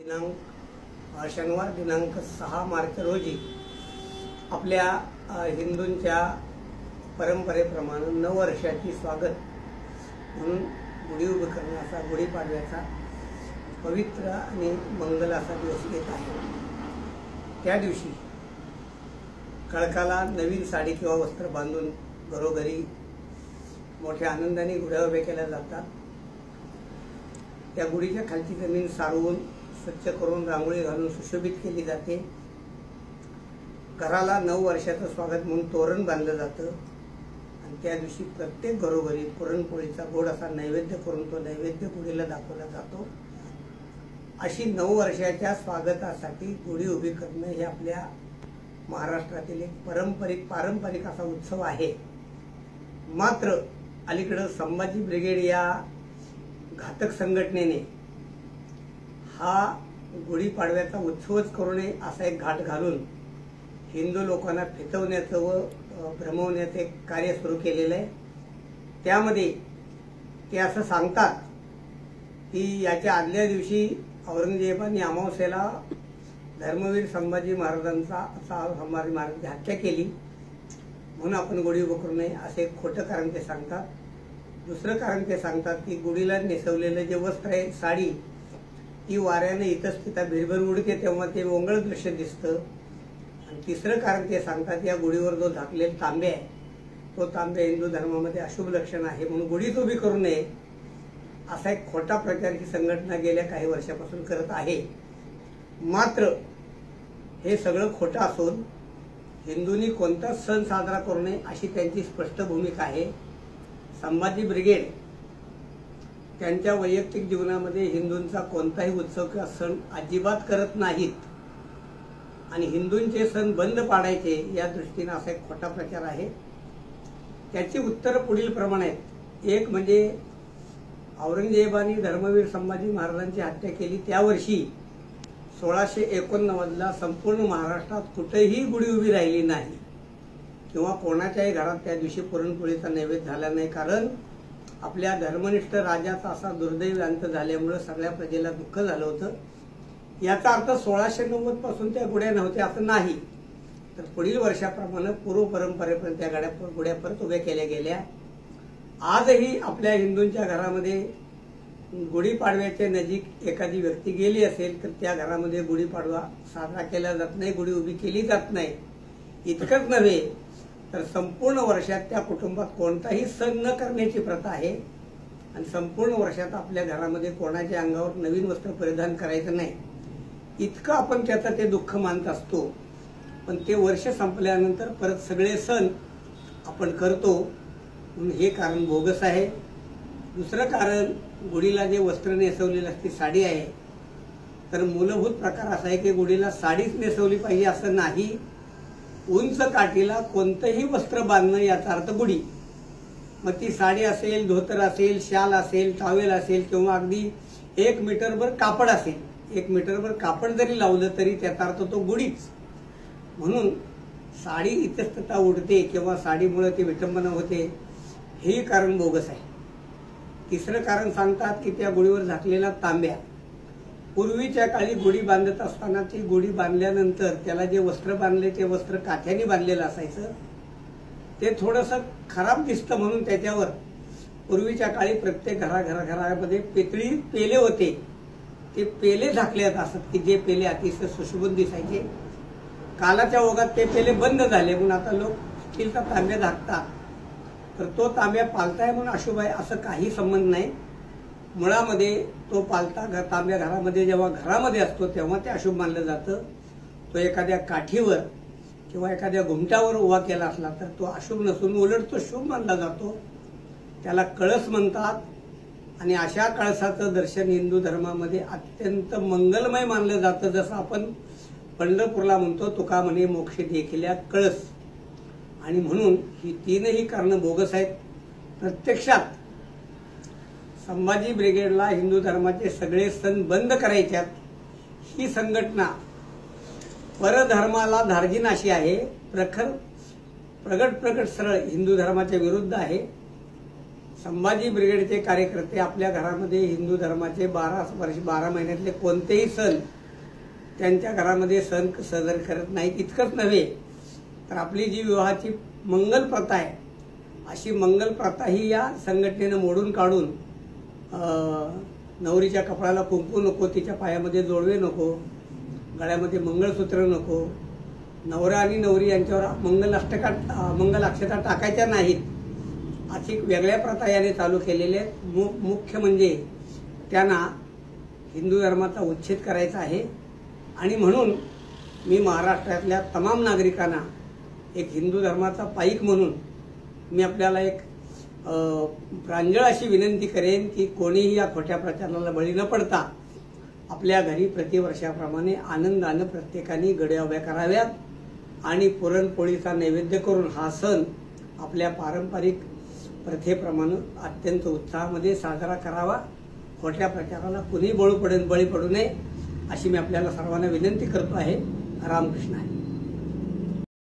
दिनांक शनिवार दिनांक सहा मार्च रोजी आपल्या हिंदूंच्या परंपरेप्रमाणे नववर्षाची स्वागत. म्हणून गुढी उभं करण्याचा गुढीपाडव्याचा पवित्र आणि मंगल असा दिवस येत आहे. त्या दिवशी कळकाला नवीन साडी किंवा वस्त्र बांधून घरोघरी मोठ्या आनंदाने गुढ्या उभ्या केल्या जातात. त्या गुढीच्या खालची जमीन सारवून स्वच्छ करून रांगोळी घालून सुशोभित केली जाते. घराला नऊ वर्षाचं स्वागत म्हणून तोरण बांधलं जातं. आणि त्या दिवशी प्रत्येक घरोघरी पुरणपोळीचा गोड असा नैवेद्य करून तो नैवेद्य गुढीला दाखवला जातो. अशी नऊ वर्षाच्या स्वागतासाठी गुढी उभी करणं हे आपल्या महाराष्ट्रातील एक पारंपरिक पारंपरिक असा उत्सव आहे. मात्र अलीकडं संभाजी ब्रिगेड या घातक संघटनेने हा गुढीपाडव्याचा उत्सवच करू नये असा एक घाट घालून हिंदू लोकांना फितवण्याचं व भ्रमवण्याचं एक कार्य सुरू केलेलं आहे. त्यामध्ये ते असं सांगतात की याच्या आदल्या दिवशी औरंगजेबाने अमावस्येला धर्मवीर संभाजी महाराजांचा असा संभाजी महाराजांची हत्या केली. म्हणून आपण गुढी उभं करू नये असे एक खोटं कारण ते सांगतात. दुसरं कारण ते सांगतात की गुढीला नेसवलेलं जे वस्त्र आहे साडी ती वाऱ्याने इथंच तिथं भिरभर उडते तेव्हा ते ओंगळ दृश्य दिसतं. आणि तिसरं कारण ते सांगतात या गुढीवर जो झाकलेला तांबे आहे तो तांबे हिंदू धर्मामध्ये अशुभ लक्षण आहे म्हणून गुढीच उभी करू नये. असा एक खोटा प्रचार ही संघटना गेल्या काही वर्षापासून करत आहे. मात्र हे सगळं खोटं असून हिंदूंनी कोणताच सण साजरा करू नये अशी त्यांची स्पष्ट भूमिका आहे. संभाजी ब्रिगेड त्यांच्या वैयक्तिक जीवनामध्ये हिंदूंचा कोणताही उत्सव किंवा सण अजिबात करत नाहीत. आणि हिंदूंचे सण बंद पाडायचे या दृष्टीने असा एक खोटा प्रचार आहे. त्याची उत्तर पुढील प्रमाणे आहेत एक म्हणजे औरंगजेबाने धर्मवीर संभाजी महाराजांची हत्या केली. त्या वर्षी सोळाशे एकोणनव्वदला संपूर्ण महाराष्ट्रात कुठेही गुढी उभी राहिली नाही. किंवा कोणाच्याही घरात त्या दिवशी पुरणपोळीचा नैवेद्य झाला नाही. कारण आपल्या धर्मनिष्ठ राजाचा असा दुर्दैव अंत झाल्यामुळे सगळ्या प्रजेला दुःख झालं होतं. याचा अर्थ सोळाशे नव्वदपासून त्या गुढ्या नव्हत्या असं नाही. तर पुढील वर्षाप्रमाणे पूर्व परंपरेपर्यंत त्या गाड्या गुढ्या परत उभ्या केल्या गेल्या. आजही आपल्या हिंदूंच्या घरामध्ये गुढीपाडव्याच्या नजीक एखादी व्यक्ती गेली असेल तर त्या घरामध्ये गुढीपाडवा साजरा केला जात नाही गुढी उभी केली जात नाही. इतकंच नव्हे तर संपूर्ण वर्षात त्या कुटुंबात कोणताही सण न करण्याची प्रथा आहे. आणि संपूर्ण वर्षात आपल्या घरामध्ये कोणाच्या अंगावर नवीन वस्त्र परिधान करायचं नाही. इतकं आपण त्याचं ते दुःख मानत असतो. पण ते वर्ष संपल्यानंतर परत सगळे सण आपण करतो. म्हणून हे कारण बोगस आहे. दुसरं कारण गुढीला जे वस्त्र नेसवलेलं असते साडी आहे. तर मूलभूत प्रकार असा आहे की गुढीला साडीच नेसवली पाहिजे असं नाही. उंच काठीला कोणतंही वस्त्र बांधणं याचा अर्थ गुढी. मग ती साडी असेल धोतर असेल शाल असेल टावेल असेल किंवा अगदी एक मीटरभर कापड असेल. एक मीटरभर कापड जरी लावलं तरी त्याचा अर्थ तो गुढीच. म्हणून साडी इतस्तता उडते किंवा साडीमुळे ती विटंबना होते हे कारण बोगस आहे. तिसरं कारण सांगतात की त्या गुढीवर झाकलेला तांब्या. पूर्वीच्या काळी गोडी बांधत असताना ती गोडी बांधल्यानंतर त्याला जे वस्त्र बांधले ते वस्त्र काठ्याने बांधलेलं असायचं. ते थोडंसं खराब दिसतं म्हणून त्याच्यावर. पूर्वीच्या काळी प्रत्येक घराघराघरामध्ये पेतळी पेले होते. ते पेले झाकले असत की जे पेले अतिशय सुशोभून दिसायचे. कालाच्या ओघात ते पेले बंद झाले म्हणून आता लोक स्टीलचा तांब्या झाकतात. तर तो तांब्या पालताय म्हणून अशुभ आहे असं काही संबंध नाही. मुळामध्ये तो पालता घर तांब्या घरामध्ये जेव्हा घरामध्ये असतो तेव्हा ते अशुभ मानलं जातं. तो एखाद्या काठीवर किंवा एखाद्या घुमट्यावर उभा केला असला तर तो अशुभ नसून उलट तो शुभ मानला जातो. त्याला कळस म्हणतात आणि अशा कळसाचं दर्शन हिंदू धर्मामध्ये अत्यंत मंगलमय मानलं जातं. जसं आपण पंढरपूरला म्हणतो तुका म्हणे मोक्ष देखील्या कळस. आणि म्हणून ही तीनही कारणं बोगस आहेत. प्रत्यक्षात संभाजी ब्रिगेडला हिंदू धर्माचे सगळे सण बंद करायच्यात. ही संघटना परधर्माला धार्जिनाशी आहे. प्रखर प्रगट प्रगट सरळ हिंदू धर्माच्या विरुद्ध आहे. संभाजी ब्रिगेडचे कार्यकर्ते आपल्या घरामध्ये हिंदू धर्माचे बारा वर्ष बारा महिन्यातले कोणतेही सण त्यांच्या घरामध्ये सण साजरे करत नाहीत इतकंच नव्हे तर आपली जी विवाहाची मंगल प्रथा आहे अशी मंगल प्रथा ही या संघटनेनं मोडून काढून नवरीच्या कपडाला कुंकू नको तिच्या पायामध्ये जोडवे नको गळ्यामध्ये मंगळसूत्र नको. नवरा आणि नवरी यांच्यावर मंगल अष्टका मंगल अक्षता टाकायच्या नाहीत. अशी वेगळ्या प्रथा याने चालू केलेल्या आहेत मु- मुख्य म्हणजे त्यांना हिंदू धर्माचा उच्छेद करायचा आहे. आणि म्हणून मी महाराष्ट्रातल्या तमाम नागरिकांना एक हिंदू धर्माचा पाईक म्हणून मी आपल्याला एक प्रांजळ अशी विनंती करेन की कोणीही या खोट्या प्रचाराला बळी न पडता आपल्या घरी प्रतिवर्षाप्रमाणे आनंदानं प्रत्येकाने गड्या उभ्या कराव्यात आणि पुरणपोळीचा नैवेद्य करून हा सण आपल्या पारंपरिक प्रथेप्रमाणे अत्यंत उत्साहामध्ये साजरा करावा. खोट्या प्रचाराला कुणी बळू पडेल बळी पडू नये अशी मी आपल्याला सर्वांना विनंती करतो आहे. रामकृष्ण आहे.